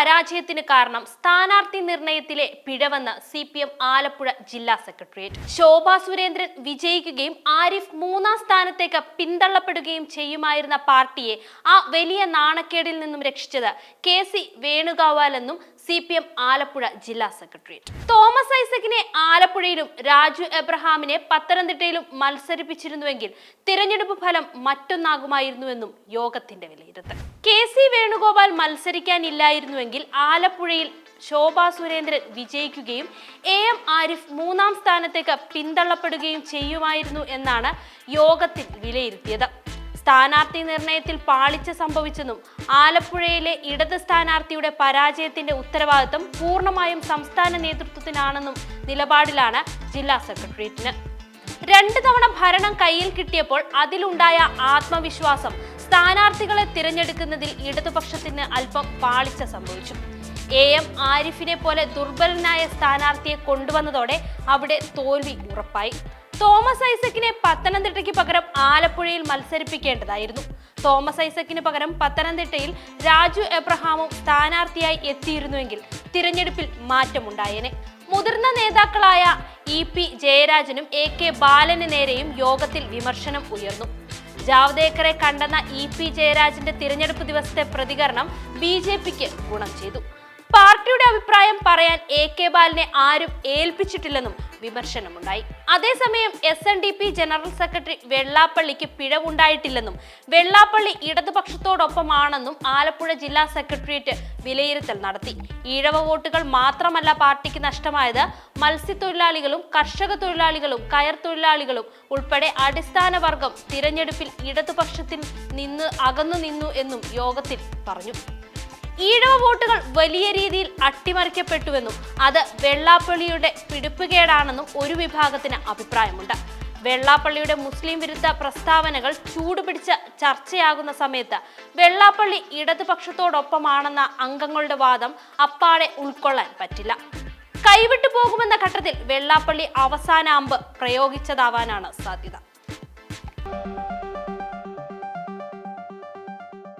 പരാജയത്തിന് കാരണം സ്ഥാനാർത്ഥി നിർണയത്തിലെ പിഴവെന്ന് സി പി എം ആലപ്പുഴ ജില്ലാ സെക്രട്ടേറിയറ്റ്. ശോഭാ സുരേന്ദ്രൻ വിജയിക്കുകയും ആരിഫ് മൂന്നാം സ്ഥാനത്തേക്ക് പിന്തള്ളപ്പെടുകയും ചെയ്യുമായിരുന്ന പാർട്ടിയെ ആ വലിയ നാണക്കേടിൽ നിന്നും രക്ഷിച്ചത് കെ സി വേണുഗോപാലെന്നും സി പി എം ആലപ്പുഴ ജില്ലാ സെക്രട്ടേറിയറ്റ്. തോമസ് ഐസക്കിനെ ആലപ്പുഴയിലും രാജു എബ്രഹാമിനെ പത്തനംതിട്ടയിലും മത്സരിപ്പിച്ചിരുന്നുവെങ്കിൽ തിരഞ്ഞെടുപ്പ് ഫലം മറ്റൊന്നാകുമായിരുന്നുവെന്നും യോഗത്തിന്റെ വിലയിരുത്തൽ. കെ സി വേണുഗോപാൽ മത്സരിക്കാനില്ലായിരുന്നുവെങ്കിൽ ആലപ്പുഴയിൽ ശോഭാ സുരേന്ദ്രൻ വിജയിക്കുകയും എ എം ആരിഫ് മൂന്നാം സ്ഥാനത്തേക്ക് പിന്തള്ളപ്പെടുകയും ചെയ്യുമായിരുന്നു എന്നാണ് യോഗത്തിൽ വിലയിരുത്തിയത്. സ്ഥാനാർത്ഥി നിർണയത്തിൽ പാളിച്ച സംഭവിച്ചെന്നും ആലപ്പുഴയിലെ ഇടത് സ്ഥാനാർത്ഥിയുടെ പരാജയത്തിന്റെ ഉത്തരവാദിത്തം പൂർണമായും സംസ്ഥാന നേതൃത്വത്തിനാണെന്നും നിലപാടിലാണ് ജില്ലാ സെക്രട്ടേറിയറ്റിന്. രണ്ട് തവണ ഭരണം കയ്യിൽ കിട്ടിയപ്പോൾ അതിലുണ്ടായ ആത്മവിശ്വാസം സ്ഥാനാർത്ഥികളെ തിരഞ്ഞെടുക്കുന്നതിൽ ഇടതുപക്ഷത്തിന് അല്പം പാളിച്ച സംഭവിച്ചു. എ എം ആരിഫിനെ പോലെ ദുർബലനായ സ്ഥാനാർത്ഥിയെ കൊണ്ടുവന്നതോടെ അവിടെ തോൽവി ഉറപ്പായി. തോമസ് ഐസക്കിനെ പത്തനംതിട്ടയ്ക്ക് പകരം ആലപ്പുഴയിൽ മത്സരിപ്പിക്കേണ്ടതായിരുന്നു. തോമസ് ഐസക്കിന് പകരം പത്തനംതിട്ടയിൽ രാജു എബ്രഹാമും സ്ഥാനാർത്ഥിയായി എത്തിയിരുന്നുവെങ്കിൽ തിരഞ്ഞെടുപ്പിൽ മാറ്റമുണ്ടായേനെ. മുതിർന്ന നേതാക്കളായ ഇ പി ജയരാജനും എ കെ ബാലന് നേരെയും യോഗത്തിൽ വിമർശനം ഉയർന്നു. ജാവ്ദേക്കറെ കണ്ടെന്ന ഇ പി ജയരാജന്റെ തിരഞ്ഞെടുപ്പ് ദിവസത്തെ പ്രതികരണം ബി ജെ പിക്ക് ഗുണം ചെയ്തു. പാർട്ടിയുടെ അഭിപ്രായം പറയാൻ എ കെ ബാലിനെ ആരും ഏൽപ്പിച്ചിട്ടില്ലെന്നും വിമർശനമുണ്ടായി. അതേസമയം S N D P general secretary വെള്ളാപ്പള്ളിക്ക് പിഴവുണ്ടായിട്ടില്ലെന്നും വെള്ളാപ്പള്ളി ഇടതുപക്ഷത്തോടൊപ്പമാണെന്നും ആലപ്പുഴ ജില്ലാ സെക്രട്ടേറിയറ്റ് വിലയിരുത്തൽ നടത്തി. ഈഴവ വോട്ടുകൾ മാത്രമല്ല പാർട്ടിക്ക് നഷ്ടമായത് മത്സ്യത്തൊഴിലാളികളും കർഷക തൊഴിലാളികളും കയർ തൊഴിലാളികളും ഉൾപ്പെടെ അടിസ്ഥാന വർഗം തിരഞ്ഞെടുപ്പിൽ ഇടതുപക്ഷത്തിൽ നിന്ന് അകന്നു നിന്നു എന്നും യോഗത്തിൽ പറഞ്ഞു. ഈഴവ വോട്ടുകൾ വലിയ രീതിയിൽ അട്ടിമറിക്കപ്പെട്ടുവെന്നും അത് വെള്ളാപ്പള്ളിയുടെ പിടിപ്പുകേടാണെന്നും ഒരു വിഭാഗത്തിന് അഭിപ്രായമുണ്ട്. വെള്ളാപ്പള്ളിയുടെ മുസ്ലിം വിരുദ്ധ പ്രസ്താവനകൾ ചൂടുപിടിച്ച ചർച്ചയാകുന്ന സമയത്ത് വെള്ളാപ്പള്ളി ഇടതുപക്ഷത്തോടൊപ്പമാണെന്ന അംഗങ്ങളുടെ വാദം അപ്പാടെ ഉൾക്കൊള്ളാൻ പറ്റില്ല. കൈവിട്ടു പോകുമെന്ന ഘട്ടത്തിൽ വെള്ളാപ്പള്ളി അവസാന അമ്പ് പ്രയോഗിച്ചതാവാനാണ് സാധ്യത.